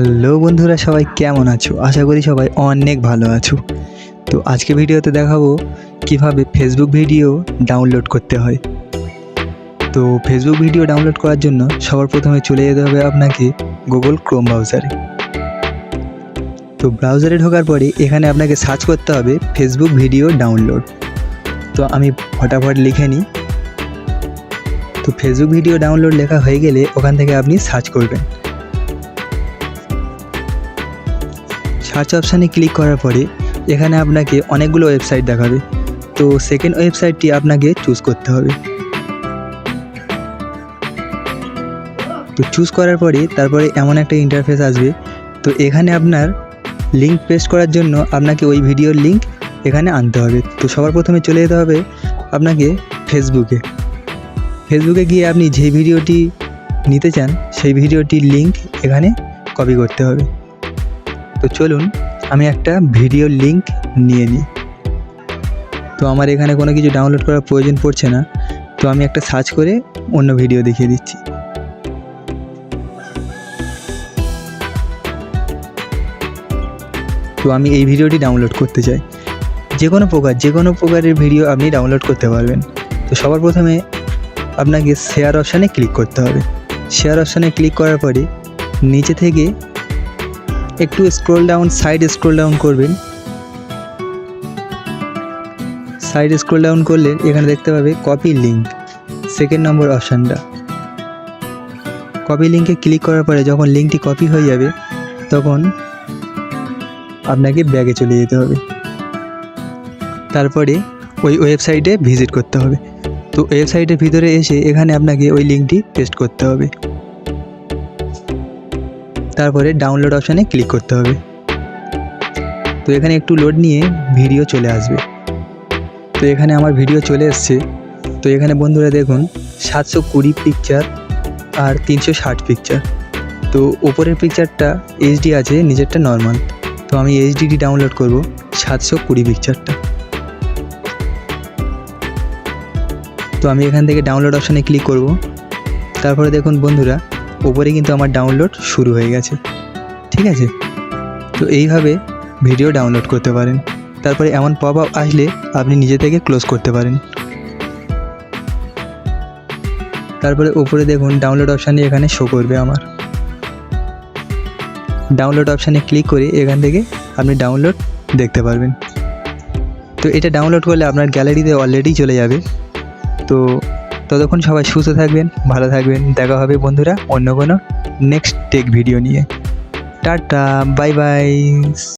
Hello বন্ধুরা, সবাই কেমন আছো? আশা করি সবাই অনেক ভালো আছো। তো আজকে ভিডিওতে দেখাবো কীভাবে ফেসবুক ভিডিও ডাউনলোড করতে হয়। তো ফেসবুক ভিডিও ডাউনলোড করার জন্য সবার প্রথমে চলে যেতে হবে আপনাকে গুগল ক্রোম ব্রাউজারে তো ব্রাউজারে ঢোকার পরে এখানে আপনাকে সার্চ করতে হবে ফেসবুক ভিডিও ডাউনলোড তো আমি ফটাফট লিখে নিই। তো ফেসবুক ভিডিও ডাউনলোড লেখা হয়ে গেলে ওখান থেকে আপনি সার্চ করবেন। সার্চ অপশানে ক্লিক করার পরে এখানে আপনাকে অনেকগুলো ওয়েবসাইট দেখাবে। তো সেকেন্ড ওয়েবসাইটটি আপনাকে চুজ করতে হবে। তো চুজ করার পরে তারপরে এমন একটা ইন্টারফেস আসবে। তো এখানে আপনার লিঙ্ক পেস্ট করার জন্য আপনাকে ওই ভিডিওর লিঙ্ক এখানে আনতে হবে। তো সবার প্রথমে চলে যেতে হবে আপনাকে ফেসবুকে ফেসবুকে গিয়ে আপনি যে ভিডিওটি নিতে চান, সেই ভিডিওটির লিঙ্ক এখানে কপি করতে হবে। তো চলুন, আমি একটা ভিডিও লিঙ্ক নিয়ে নিই। তো আমার এখানে কোনো কিছু ডাউনলোড করার প্রয়োজন পড়ছে না, তো আমি একটা সার্চ করে অন্য ভিডিও দেখিয়ে দিচ্ছি। তো আমি এই ভিডিওটি ডাউনলোড করতে চাই। যে কোনো প্রকার, যে কোনো প্রকারের ভিডিও আপনি ডাউনলোড করতে পারবেন। তো সবার প্রথমে আপনাকে শেয়ার অপশানে ক্লিক করতে হবে। শেয়ার অপশানে ক্লিক করার পরে নিচে থেকে একটু scroll down side scroll down করবেন। সাইড স্ক্রোল ডাউন করলে এখানে দেখতে পাবে কপি লিঙ্ক সেকেন্ড নম্বর অপশানটা কপি লিঙ্কে ক্লিক করার পরে যখন লিঙ্কটি কপি হয়ে যাবে, তখন আপনাকে ব্যাগে চলে যেতে হবে। তারপরে ওই ওয়েবসাইটে ভিজিট করতে হবে। তো ওয়েবসাইটের ভিতরে এসে এখানে আপনাকে ওই লিঙ্কটি পেস্ট করতে হবে। তারপরে ডাউনলোড অপশানে ক্লিক করতে হবে। তো এখানে একটু লোড নিয়ে ভিডিও চলে আসবে। তো এখানে আমার ভিডিও চলে এসছে। তো এখানে বন্ধুরা দেখুন, সাতশো কুড়ি পিকচার আর তিনশো ষাট পিকচার তো ওপরের পিকচারটা এইচডি আছে, নিজেরটা নর্মাল তো আমি এইচডিটি ডাউনলোড করব, সাতশো কুড়ি পিকচারটা তো আমি এখান থেকে ডাউনলোড অপশানে ক্লিক করব। তারপরে দেখুন বন্ধুরা ওপরে কিন্তু আমার ডাউনলোড শুরু হয়ে গেছে। ঠিক আছে? তো এইভাবে ভিডিও ডাউনলোড করতে পারেন। তারপরে এমন পপ আপ আসলে আপনি নিজে থেকে ক্লোজ করতে পারেন। তারপরে উপরে দেখুন ডাউনলোড অপশানে এখানে শো করবে আমার। ডাউনলোড অপশানে ক্লিক করে এখান থেকে আপনি ডাউনলোড দেখতে পারবেন। তো এটা ডাউনলোড করলে আপনার গ্যালারিতে অলরেডি চলে যাবে। তো ততক্ষণ সবাই সুস্থ থাকবেন, ভালো থাকবেন। দেখা হবে বন্ধুরা অন্য কোনো নেক্সট টেক ভিডিও নিয়ে। Tata bye bye